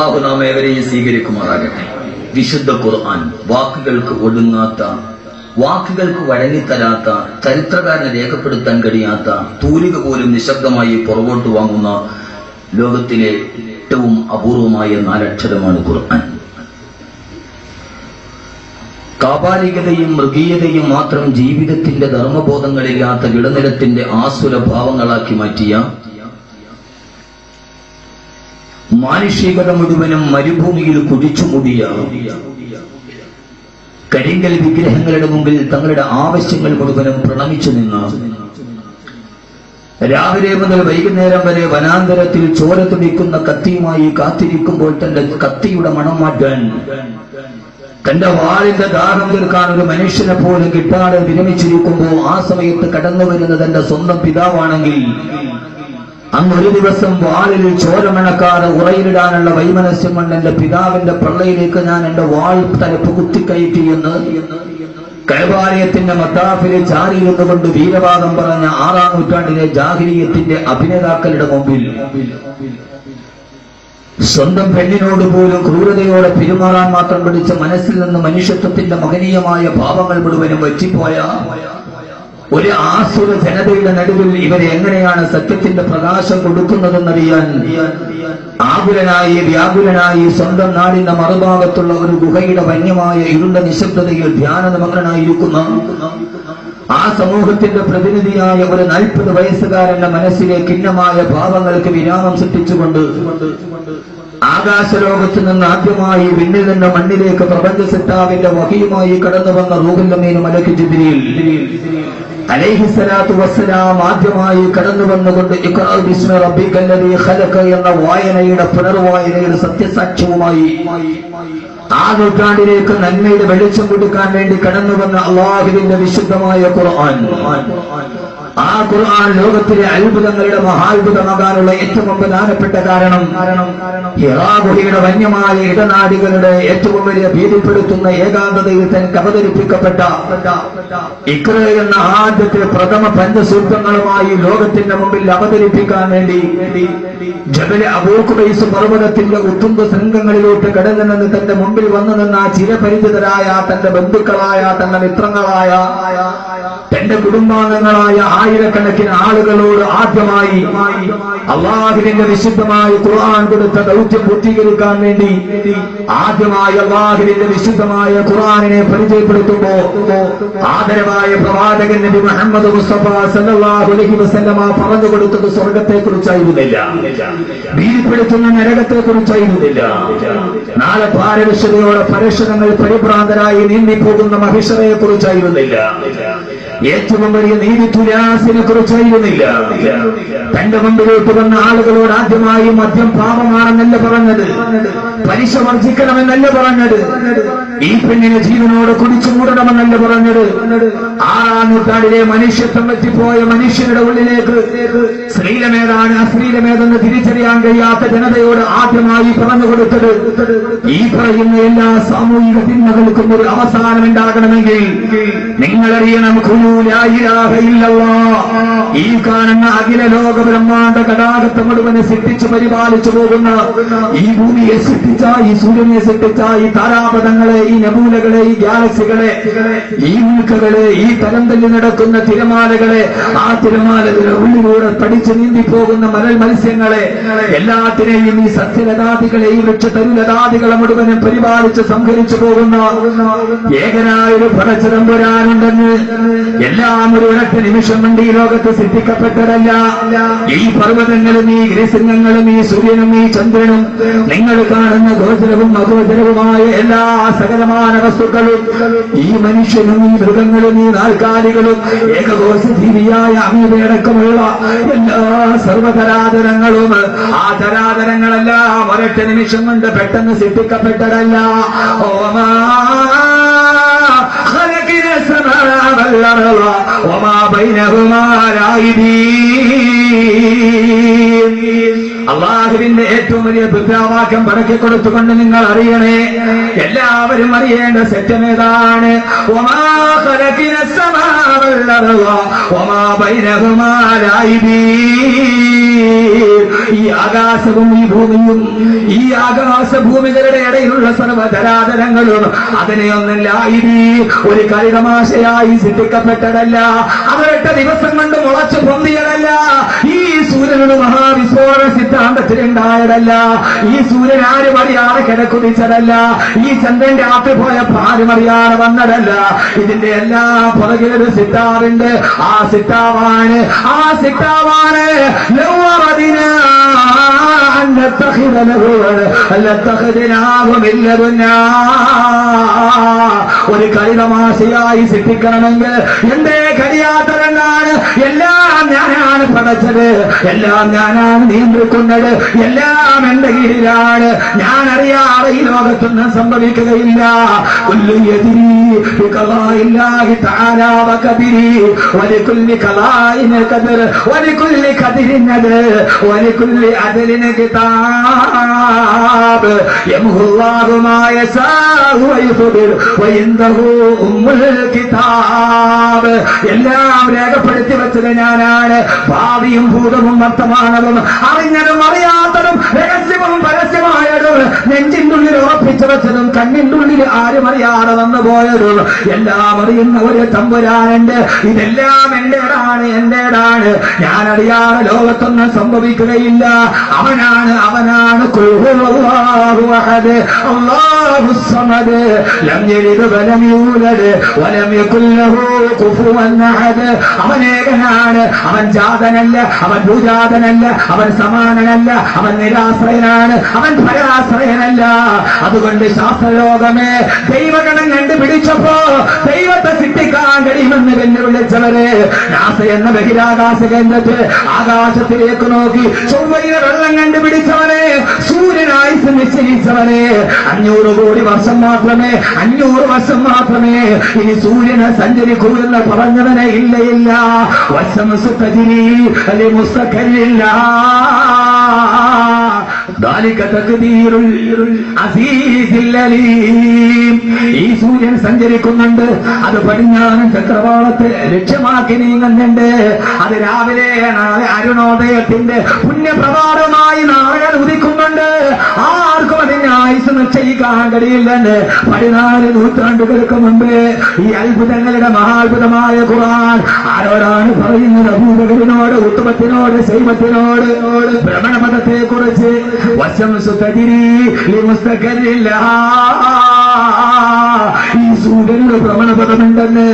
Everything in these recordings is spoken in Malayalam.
അള്ളാഹു നാം ഏവരെയും സ്വീകരിക്കുമാറാകട്ടെ. വിശുദ്ധ ഖുർആൻ വാക്കുകൾക്ക് ഒടുങ്ങാത്ത വാക്കുകൾക്ക് വഴങ്ങിത്തരാത്ത ചരിത്രകാരനെ രേഖപ്പെടുത്താൻ കഴിയാത്ത തൂലിക പോലും നിശബ്ദമായി പുറകോട്ട് വാങ്ങുന്ന ലോകത്തിലെ ഏറ്റവും അപൂർവമായ നാലക്ഷരമാണ് ഖുർആൻ. കാപാലികതയും മൃഗീയതയും മാത്രം ജീവിതത്തിന്റെ ധർമ്മബോധങ്ങളില്ലാത്ത വിടനിലത്തിന്റെ ആസുര ഭാവങ്ങളാക്കി മാറ്റിയ മാനുഷികത മുഴുവനും മരുഭൂമിയിൽ കുടിച്ചുമൂടിയ കരിങ്കൽ വിഗ്രഹങ്ങളുടെ മുമ്പിൽ തങ്ങളുടെ ആവശ്യങ്ങൾ മുഴുവനും പ്രണമിച്ചു നിന്ന രാവിലെ മുതൽ വൈകുന്നേരം വരെ വനാന്തരത്തിൽ ചോര തുടിക്കുന്ന കത്തിയുമായി കാത്തിരിക്കുമ്പോൾ തന്റെ കത്തിയുടെ മണം മാറ്റാൻ തന്റെ വാളിന്റെ ദാഹം തീർക്കാൻ ഒരു മനുഷ്യനെ പോലും കിട്ടാതെ വിരമിച്ചിരിക്കുമ്പോൾ ആ സമയത്ത് കടന്നു വരുന്ന തന്റെ സ്വന്തം പിതാവാണെങ്കിൽ അന്ന് ഒരു ദിവസം വാളിൽ ചോരമണക്കാതെ ഉറയിലിടാനുള്ള വൈമനസ്യം കൊണ്ട് എന്റെ പിതാവിന്റെ പള്ളയിലേക്ക് ഞാൻ എന്റെ വാൾ തലപ്പ് കുത്തിക്കയറ്റി എന്ന് കൈവാലയത്തിന്റെ മത്താഫിലെ ചാരിയിരുന്നു കൊണ്ട് വീരവാദം പറഞ്ഞ ആറാം നൂറ്റാണ്ടിലെ ജാഹിരീയത്തിന്റെ അഭിനേതാക്കളുടെ മുമ്പിൽ. സ്വന്തം പെണ്ണിനോട് പോലും ക്രൂരതയോടെ പെരുമാറാൻ മാത്രം പിടിച്ച മനസ്സിൽ നിന്ന് മനുഷ്യത്വത്തിന്റെ മഹനീയമായ ഭാവങ്ങൾ മുഴുവനും വറ്റിപ്പോയ ഒരു ആസുര ജനതയുടെ നടുവിൽ ഇവരെ എങ്ങനെയാണ് സത്യത്തിന്റെ പ്രകാശം കൊടുക്കുന്നതെന്നറിയാൻ ആകുലനായി വ്യാകുലനായി സ്വന്തം നാടിന്റെ മറുഭാഗത്തുള്ള ഒരു ഗുഹയുടെ വന്യമായ ഇരുണ്ട നിശബ്ദതയിൽ ധ്യാനനിമഗ്നനായിരിക്കുന്ന. ആ സമൂഹത്തിന്റെ പ്രതിനിധിയായ ഒരു നാൽപ്പത് വയസ്സുകാരന്റെ മനസ്സിലെ ഖിന്നമായ ഭാവങ്ങൾക്ക് വിരാമം സൃഷ്ടിച്ചുകൊണ്ട് ആകാശലോകത്ത് നിന്ന് ആദ്യമായി വിണ്ണിൽ നിന്ന് മണ്ണിലേക്ക് പ്രപഞ്ച സിട്ടാവിന്റെ വഹിയുമായി കടന്നു വന്ന റൂഹുല്ലമീന് മലക്ക് ജിബിരിയിൽ അലൈഹിസ്സലാത്തു വസ്സലാം ആദ്യമായി കടന്നു വന്നുകൊണ്ട് എന്ന വായനയുടെ പുനർവായനയുടെ സത്യസാക്ഷ്യവുമായി ആ നൂറ്റാണ്ടിലേക്ക് നന്മയുടെ വെളിച്ചം കൊടുക്കാൻ വേണ്ടി കടന്നു വന്ന അള്ളാഹുവിന്റെ വിശുദ്ധമായ ഖുർആൻ. ആ ഖുർആൻ ലോകത്തിലെ അത്ഭുതങ്ങളുടെ മഹാത്ഭുതമാകാനുള്ള ഏറ്റവും പ്രധാനപ്പെട്ട കാരണം ഹിറാഗുഹിയുടെ വന്യമായ ഇടനാടികളുടെ ഏറ്റവും വലിയ ഭീതിപ്പെടുത്തുന്ന ഏകാന്തതയിൽ തനിക്ക് അവതരിപ്പിക്കപ്പെട്ട ഇക്ര എന്ന ആദ്യത്തെ പ്രഥമ പഞ്ചസൂത്രങ്ങളുമായി ലോകത്തിന്റെ മുമ്പിൽ അവതരിപ്പിക്കാൻ വേണ്ടി ജബലെ അബൂഖുബൈസ് പർവതത്തിന്റെ ഉത്തുംഗ സംഘങ്ങളിലോട്ട് കടന്നു നിന്ന് തന്റെ മുമ്പിൽ വന്നു നിന്ന ചിരപരിചിതരായ തന്റെ ബന്ധുക്കളായ തന്റെ മിത്രങ്ങളായ തന്റെ കുടുംബാംഗങ്ങളായ ആയിരക്കണക്കിന് ആളുകളോട് ആദ്യമായി അള്ളാഹുവിന്റെ വിശുദ്ധമായ ഖുർആൻ കൊടുത്ത ദൗത്യം പൂർത്തീകരിക്കാൻ വേണ്ടി ആദ്യമായി അള്ളാഹുവിന്റെ വിശുദ്ധമായ ഖുർആാനിനെ പരിചയപ്പെടുത്തുമ്പോ ആദരവായ പ്രവാചകൻ നബി മുഹമ്മദ് മുസ്തഫ സല്ലല്ലാഹു അലൈഹി വസല്ലമ പറഞ്ഞു കൊടുത്തത് സ്വർഗത്തെ കുറിച്ചായിരുന്നില്ല ഭീതിപ്പെടുത്തുന്ന നരകത്തെ കുറിച്ചായിരുന്നില്ല നാളെ പാരവിശ്വതയോടെ പരക്ഷണങ്ങൾ പരിഭ്രാന്തരായി നീന്തിപ്പോകുന്ന മഹിഷറയെ കുറിച്ചായിരുന്നില്ല ഏറ്റവും വലിയ നീതി തുലാസിനെ കുറിച്ചായിരുന്നില്ല തന്റെ മുമ്പിലേക്ക് വന്ന ആളുകളോട് ആദ്യമായി മദ്യം പാപമാണെന്നല്ല പറഞ്ഞത്? പലിശ വർജിക്കണമെന്നല്ല പറഞ്ഞത്? ഈ പെണ്ണിനെ ജീവനോട് കുടിച്ചു മൂടണമെന്നല്ല പറഞ്ഞത്? ആറാം നൂറ്റാണ്ടിലെ മനുഷ്യത്വം എത്തിപ്പോയ മനുഷ്യരുടെ ഉള്ളിലേക്ക് സ്ത്രീലമേതാണ് അശ്ലീലമേതെന്ന് തിരിച്ചറിയാൻ കഴിയാത്ത ജനതയോട് ആദ്യമായി പറഞ്ഞു കൊടുത്തത്. ഈ പറയുന്ന എല്ലാ സാമൂഹിക തിന്മകൾക്കും ഒരു അവസാനം ഉണ്ടാകണമെങ്കിൽ നിങ്ങളറിയണം ഇല്ലല്ലാഹ്. ഈ കാണുന്ന അഖില ലോക ബ്രഹ്മാണ്ട കടാകത്തെ മുഴുവനെ സൃഷ്ടിച്ചു പരിപാലിച്ചു പോകുന്ന ഈ ഭൂമിയെ സൃഷ്ടിച്ച ഈ സൂര്യനെ സൃഷ്ടിച്ച ഈ താരാപഥങ്ങളെ ഈ നബൂലകളെ ഈ ഗാലക്സികളെ ഈ ഉൽക്കകളെ ഈ തരം തല്ലി നടക്കുന്ന തിരമാലകളെ ആ തിരമാലകളുടെ ഉള്ളിലൂടെ പഠിച്ചു നീന്തി പോകുന്ന മരൽ മത്സ്യങ്ങളെ എല്ലാത്തിനെയും ഈ സസ്യലതാദികളെ ഈ വൃക്ഷ തരുലതാദികളെ മുഴുവനും പരിപാലിച്ച് സംഹരിച്ചു പോകുന്ന ഏകനായ ഒരു പടച്ചിടമ്പുരാനുണ്ടെന്ന് എല്ലാം ഒരു നിമിഷം കൊണ്ട് ഈ ലോകത്ത് സിദ്ധിക്കപ്പെട്ടതല്ല. ഈ പർവതങ്ങളും ഈ ഗ്രസിംഗങ്ങളും ഈ സൂര്യനും ഈ ചന്ദ്രനും നിങ്ങൾ കാണുന്ന ഗോചരവും അഗോചരവുമായ എല്ലാ സകലമായ വസ്തുക്കളും ഈ മനുഷ്യനും ഈ മൃഗങ്ങളും ഈ നാൽക്കാലികളും ഏകദോഷ ജീവിയായ അമീബയടക്കമുള്ള എല്ലാ സർവതരാതരങ്ങളും ആ തരാതരങ്ങളെല്ലാം ഒരൊറ്റ നിമിഷം കൊണ്ട് പെട്ടെന്ന് സിദ്ധിക്കപ്പെട്ടതല്ല. ഓമാ السماء والأرض وما بينهما لاعبين. അള്ളാഹുവിന്റെ ഏറ്റവും വലിയ ബുദ്ധാവാക്യം പറക്കി കൊടുത്തുകൊണ്ട് നിങ്ങൾ അറിയണേ. എല്ലാവരും അറിയേണ്ട സത്യം ഏതാണ്? ഈ ആകാശവും ഈ ഭൂമിയും ഈ ആകാശ ഭൂമികളുടെ ഇടയിലുള്ള സർവതരാതരങ്ങളും അതിനെയൊന്നും ലായിരി ഒരു കരിതമാശയായി സിദ്ധിക്കപ്പെട്ടതല്ല അവരൊക്കെ ദിവസം കൊണ്ട് മുളച്ചു പൊന്തിയതല്ല. ഈ സൂര്യനൊരു മഹാവിസ്ഫോടന സിദ്ധാന്തത്തിലുണ്ടായതല്ല ഈ സൂര്യൻ ആരും അറിയാതെ കിടക്കുതിച്ചതല്ല ഈ ചന്ദ്രൻ രാത്രി പോയപ്പോ ആരും അറിയാതെ വന്നതല്ല ഇതിന്റെ എല്ലാ പുറകിലൊരു സിദ്ധാറുണ്ട് ആ സിദ്ധാവാണ് ആ സിദ്ധാവാണ് ലൗവറദിന أن نتخذ له لاتخذناه من لدنا ഒരു കളിതമാശയായി സൃഷ്ടിക്കണമെങ്കിൽ എന്റെ കരിയാത്തരങ്ങാണ് എല്ലാം ഞാനാണ് പടച്ചത് എല്ലാം ഞാനാണ് നിയന്ത്രിക്കുന്നത്. എല്ലാം എന്റെ കീഴിലാണ്. ഞാൻ അറിയാതെ ഈ ലോകത്തൊന്നും സംഭവിക്കുകയില്ല. എല്ലാം രേഖപ്പെടുത്തി വെച്ചത് ഞാനാണ്. ഭാവിയും ഭൂതവും വർത്തമാനവും അറിഞ്ഞതും അറിയാത്തതും രഹസ്യവും നെഞ്ചിന്റെ ഉള്ളിൽ ഉറപ്പിച്ചു വെച്ചതും കണ്ണിന്റെ ഉള്ളിൽ ആരും അറിയാതെ വന്നു പോയതും എല്ലാം അറിയുന്ന ഒരു തമ്പുരാനുണ്ട്. ഇതെല്ലാം എന്റേതാണ് എന്റേതാണ്? ഞാൻ അറിയാതെ ലോകത്തൊന്നും സംഭവിക്കുകയില്ല. അവനാണ് അവനാണ് അവനേകനാണ് അവൻ ജാതനല്ല അവൻ ഭൂജാതനല്ല അവൻ സമാനനല്ല അവൻ നിരാശ്രയനാണ് അവൻ പരാശ്രയനല്ല അതുകൊണ്ട് ശാസ്ത്രലോകമേ ദൈവഗണം കണ്ടുപിടിച്ചപ്പോ ദൈവത്തെ സിദ്ധിക്കാൻ കഴിയുമെന്ന് വെല്ലുവിളിച്ചവര് നാസ എന്ന ബഹിരാകാശ കേന്ദ്രത്തിൽ ആകാശത്തിലേക്ക് നോക്കി ചൊവ്വയിലെ വെള്ളം കണ്ടുപിടിച്ചവനെ സൂര്യനായുസ് നിശ്ചയിച്ചവനെ അഞ്ഞൂറ് കോടി വർഷം മാത്രമേ അഞ്ഞൂറ് വർഷം മാത്രമേ ഇനി സൂര്യനെ സഞ്ചരിക്കൂ എന്ന് പറഞ്ഞവനെ ഇല്ല ഇല്ല. വശം മുസ്തഖല്ലില്ല ذلك تقدير العزيز العليم. ഈ സൂര്യൻ സഞ്ചരിക്കുന്നുണ്ട് അത് പടിഞ്ഞാറൻ ചക്രവാളത്തെ ലക്ഷ്യമാക്കി നീങ്ങുന്നുണ്ട് അത് രാവിലെ നാളെ അരുണോദയത്തിന്റെ പുണ്യപ്രഭാതമായി നാളെ ഉദിക്കുന്നുണ്ട് ആർക്കും അതിന്റെ ആയുസ് നിശ്ചയിക്കാൻ കഴിയില്ലെന്ന് പതിനാല് നൂറ്റാണ്ടുകൾക്ക് മുമ്പ് ഈ അത്ഭുതങ്ങളുടെ മഹാത്ഭുതമായ ഖുർആൻ ആരോടാണ് പറയുന്നത് അഭൂതകരിനോട് ഉത്തമത്തിനോട് ശൈവത്തിനോട് ഭ്രമണപഥത്തെ കുറിച്ച് വശം സുതതിരി ഈ സൂര്യനൊരു ഭ്രമണപഥമുണ്ടെന്ന്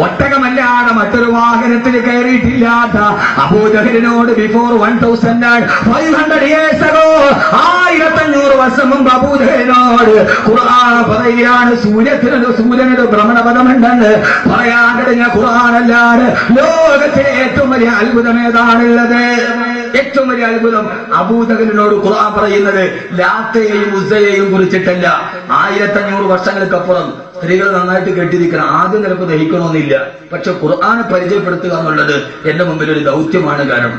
ഒട്ടകമല്ലാതെ മറ്റൊരു വാഹനത്തിൽ കയറിയിട്ടില്ലാത്ത അബൂജഹലിനോട് before one thousand five hundred years ago ആയിരത്തഞ്ഞൂറ് വർഷം മുമ്പ് ഖുർആൻ പറയുകയാണ് സൂര്യത്തിനൊരു സൂര്യനൊരു ഭ്രമണപഥമുണ്ടെന്ന്. പറയാൻ കഴിഞ്ഞ ഖുർആനല്ലാതെ ലോകത്തിലെ ഏറ്റവും വലിയ അത്ഭുതം ഏതാണുള്ളത്? ഏറ്റവും വലിയ അത്ഭുതം അബൂതകലിനോട് ഖുർആൻ പറയുന്നത് ലാത്തയെയും ഉസയെയും കുറിച്ചിട്ടല്ല. ആയിരത്തഞ്ഞൂറ് വർഷങ്ങൾക്കപ്പുറം സ്ത്രീകൾ നന്നായിട്ട് കെട്ടിരിക്കണം. ആദ്യം നിലയ്ക്ക് ദഹിക്കണമെന്നില്ല. പക്ഷെ ഖുർആനെ പരിചയപ്പെടുത്തുക എന്നുള്ളത് എന്റെ മുമ്പിൽ ഒരു ദൗത്യമാണ് കാരണം.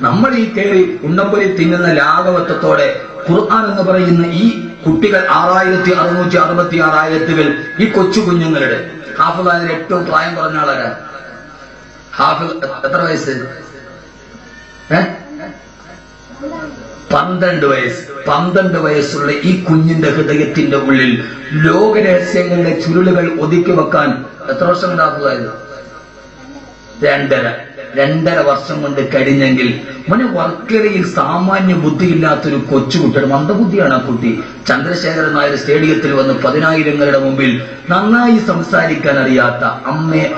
നമ്മൾ ഈ കയറി ഉണ്ടമ്പൊലി തിന്നുന്ന ലാഘവത്വത്തോടെ ഖുർആൻ എന്ന് പറയുന്ന ഈ കുട്ടികൾ ആറായിരത്തി അറുന്നൂറ്റി അറുപത്തി ആറായിരത്തുകൾ ഈ കൊച്ചു കുഞ്ഞുങ്ങളുടെ ഹാഫുദാനിൽ ഏറ്റവും പ്രായം കുറഞ്ഞ ആളാരാ ഹാഫിദ് എത്ര വയസ്സ്? പന്ത്രണ്ട് വയസ്സ്. പന്ത്രണ്ട് വയസ്സുള്ള ഈ കുഞ്ഞിന്റെ ഹൃദയത്തിന്റെ ഉള്ളിൽ ലോകരഹസ്യങ്ങളുടെ ചുരുളുകൾ ഒതുക്കി വെക്കാൻ എത്ര വർഷം കൊണ്ടാക്കുകയായത് രണ്ടര. രണ്ടര വർഷം കൊണ്ട് കഴിഞ്ഞെങ്കിൽ മോനെ വർക്കലയിൽ സാമാന്യ ബുദ്ധിയില്ലാത്തൊരു കൊച്ചുകുട്ടിയുടെ മന്ദബുദ്ധിയാണ് ആ കുട്ടി. ചന്ദ്രശേഖരൻ നായർ സ്റ്റേഡിയത്തിൽ വന്ന് പതിനായിരങ്ങളുടെ മുമ്പിൽ നന്നായി സംസാരിക്കാൻ അറിയാത്ത അമ്മയെ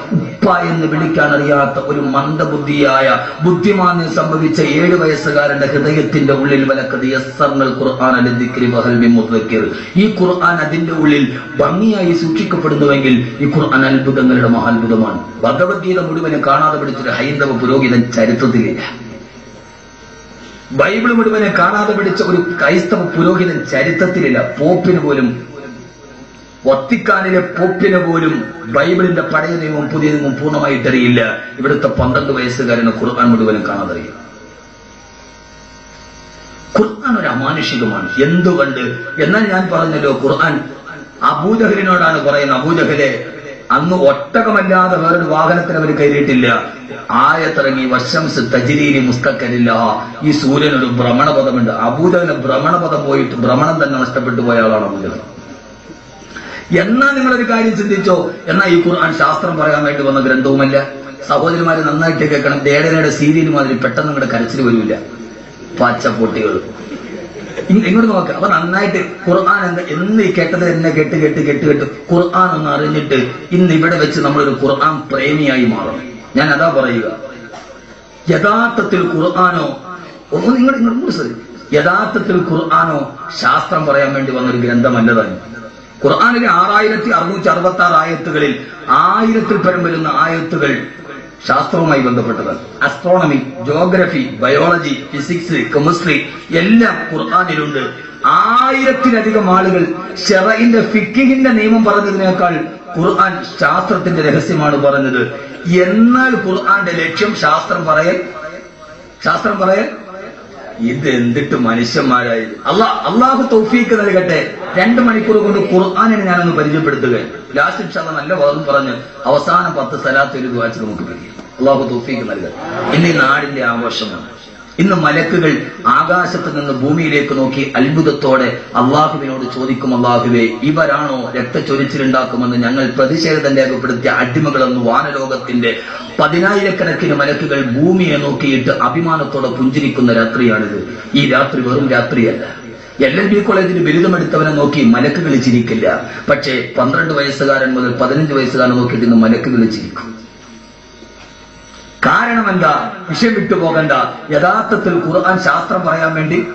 ഉപ്പ എന്ന് വിളിക്കാൻ അറിയാത്ത ഒരു മന്ദബുദ്ധിയായ ബുദ്ധിമാന്യം സംഭവിച്ച ഏഴു വയസ്സുകാരന്റെ ഹൃദയത്തിന്റെ ഉള്ളിൽ വലക്കത് യസ്സർനൽ ഖുർആൻ അലിദിക്രി ദിക്രി വഹൽ മുദ്ദക്കിർ. ഈ ഖുർആൻ അതിന്റെ ഉള്ളിൽ ഭംഗിയായി സൂക്ഷിക്കപ്പെടുന്നുവെങ്കിൽ ഈ ഖുർആൻ അത്ഭുതങ്ങളുടെ മഹാത്ഭുതമാണ് ഭഗവത്ഗീത മുഴുവനും കാണാതെ പിടിച്ചൊരു ഹൈന്ദവ പുരോഹിതൻ ചരിത്രത്തിലില്ല ബൈബിൾ മുഴുവനെ കാണാതെ പിടിച്ച ഒരു ക്രൈസ്തവ പുരോഹിതൻ ചരിത്രത്തിലില്ല പോപ്പിന് പോലും വത്തിക്കാനിലെ പോപ്പിന് പോലും ബൈബിളിന്റെ പഴയ നിയമവും പുതിയ നിയമവും പൂർണമായിട്ട് അറിയില്ല ഇവിടുത്തെ പന്ത്രണ്ട് വയസ്സുകാരന് ഖുർആൻ മുഴുവനും കാണാതറിയാം. ഖുർആൻ ഒരു അമാനുഷികമാണ്. എന്തുകൊണ്ട്? എന്നാൽ ഞാൻ പറഞ്ഞല്ലോ ഖുർആൻ അബൂജഹലിനോടാണ് പറയുന്നത്. അബൂജഹലെ അന്ന് ഒട്ടകമല്ലാതെ വേറൊരു വാഹനത്തിൽ അവർ കയറിയിട്ടില്ല. ആയത്തിറങ്ങി വശംസ് തജിരീനി മുസ്തക്കരില്ല ഈ സൂര്യനൊരു ഭ്രമണപഥമുണ്ട്. അബൂജഹലിന് ഭ്രമണപഥം പോയിട്ട് ഭ്രമണം തന്നെ നഷ്ടപ്പെട്ടു പോയ ആളാണ് അബൂജഹൽ. എന്നാ നിങ്ങളൊരു കാര്യം ചിന്തിച്ചോ? എന്നാ ഈ ഖുർആൻ ശാസ്ത്രം പറയാൻ വേണ്ടി വന്ന ഗ്രന്ഥവുമല്ല? സഹോദരിമാരെ നന്നായിട്ട് കേൾക്കണം. ദേടനയുടെ സീരിയൽ മാതിരി പെട്ടെന്ന് നിങ്ങളുടെ കരച്ചിൽ വരില്ല പച്ചപ്പൊട്ടികൾ ഇങ്ങ- ഇങ്ങോട്ട് നോക്ക. അപ്പൊ നന്നായിട്ട് ഖുർആൻ എന്ന് എന്ന് ഈ കേട്ടത് എന്നെ കേട്ട് കേട്ട് കേട്ട് കേട്ട് ഖുർആൻ എന്ന് അറിഞ്ഞിട്ട് ഇന്ന് ഇവിടെ വെച്ച് നമ്മളൊരു ഖുർആൻ പ്രേമിയായി മാറണം. ഞാൻ അതാ പറയുക. യഥാർത്ഥത്തിൽ ഖുർആാനോ നിങ്ങൾ നിങ്ങൾ യഥാർത്ഥത്തിൽ ഖുർആാനോ ശാസ്ത്രം പറയാൻ വേണ്ടി വന്നൊരു ഗ്രന്ഥമല്ലതാണ് ഖുർആാനിലെ ആറായിരത്തി അറുന്നൂറ്റി അറുപത്തി ആറ് ആയത്തുകളിൽ ആയിരത്തിൽ പരം വരുന്ന ആയത്തുകൾ ശാസ്ത്രവുമായി ബന്ധപ്പെട്ടതാണ്. Astronomy geography biology physics chemistry എല്ലാം ഖുർആാനിലുണ്ട്. ആയിരത്തിലധികം ആളുകൾ ഷെറയിന്റെ ഫിക്കിഹിന്റെ നിയമം പറഞ്ഞതിനേക്കാൾ ഖുർആൻ ശാസ്ത്രത്തിന്റെ രഹസ്യമാണ് പറഞ്ഞത്. എന്നാൽ ഖുർആന്റെ ലക്ഷ്യം ശാസ്ത്രം പറയൽ ശാസ്ത്രം പറയൽ ഇത് എന്തിട്ട് മനുഷ്യന്മാരായത് അള്ളാഹ് അള്ളാഹു തൗഫീക്ക് നൽകട്ടെ. രണ്ട് മണിക്കൂർ കൊണ്ട് ഖുർആാനിനെ ഞാനൊന്ന് പരിചയപ്പെടുത്തുക. ലാസ്റ്റ് അല്ലാഹ് നല്ല വാദം പറഞ്ഞ് അവസാനം പത്ത് സ്ഥലത്ത് ഒരു വാച്ച് നമുക്ക് പിടിക്കും അള്ളാഹു തോഫീക്ക് നൽകുക ഇന്ന് ഈ നാടിന്റെ ആഘോഷമാണ്. ഇന്ന് മലക്കുകൾ ആകാശത്ത് നിന്ന് ഭൂമിയിലേക്ക് നോക്കി അത്ഭുതത്തോടെ അള്ളാഹുവിനോട് ചോദിക്കും അള്ളാഹുവെ ഇവരാണോ രക്തച്ചൊരിച്ചിലുണ്ടാക്കുമെന്ന് ഞങ്ങൾ പ്രതിഷേധം രേഖപ്പെടുത്തിയ അടിമകളെന്ന് വാനലോകത്തിന്റെ പതിനായിരക്കണക്കിന് മലക്കുകൾ ഭൂമിയെ നോക്കിയിട്ട് അഭിമാനത്തോടെ പുഞ്ചിരിക്കുന്ന രാത്രിയാണിത്. ഈ രാത്രി വെറും രാത്രിയല്ല. എൽ എൽ ബി കോളേജിൽ ബിരുദമെടുത്തവനെ നോക്കി മലക്ക് വിളിച്ചിരിക്കില്ല. പക്ഷേ പന്ത്രണ്ട് വയസ്സുകാരൻ മുതൽ പതിനഞ്ച് വയസ്സുകാരൻ നോക്കിയിട്ട് ഇന്ന് മലക്ക് വിളിച്ചിരിക്കും. കാരണം എന്താ വിഷയം വിട്ടുപോകണ്ട യഥാർത്ഥത്തിൽ ഖുർആൻ ശാസ്ത്രം പറയാൻ വേണ്ടി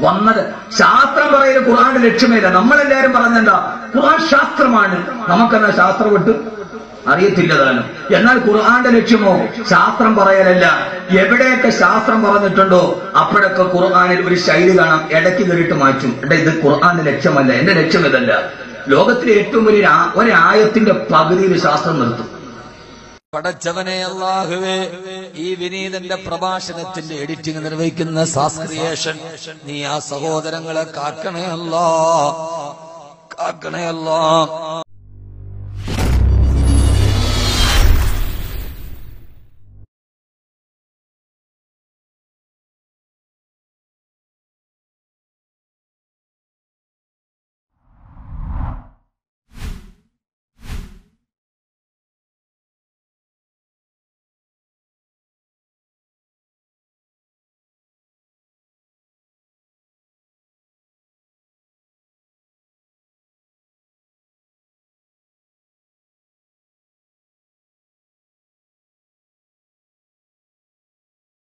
വന്നത് ശാസ്ത്രം പറയുന്ന ഖുർആന്റെ ലക്ഷ്യമേല. നമ്മളെല്ലാരും പറഞ്ഞെന്താ? ഖുർആൻ ശാസ്ത്രമാണ്. നമുക്കെന്നാ ശാസ്ത്രം വിട്ട്? അറിയത്തില്ല താനും. എന്നാൽ ഖുർആന്റെ ലക്ഷ്യമോ? ശാസ്ത്രം പറയലല്ല. എവിടെയൊക്കെ ശാസ്ത്രം പറഞ്ഞിട്ടുണ്ടോ അപ്പോഴൊക്കെ ഖുർആാനിൽ ഒരു ശൈലി കാണാം. ഇടയ്ക്ക് കയറിയിട്ട് മാറ്റും. എടാ ഇത് ഖുർആന്റെ ലക്ഷ്യമല്ല. എന്റെ ലക്ഷ്യം ഇതല്ല. ലോകത്തിലെ ഏറ്റവും വലിയ ഒരായത്തിന്റെ പകുതിയിൽ ശാസ്ത്രം നിർത്തും. പടച്ചവനെ അള്ളാഹുവേ ഈ വിനീതന്റെ പ്രഭാഷണത്തിന്റെ എഡിറ്റിംഗ് നിർവഹിക്കുന്ന സാസ്ക്രിയേഷൻ നീ ആ സഹോദരങ്ങളെ കാക്കണേ അല്ലാ. കാക്കണേ അല്ലാ.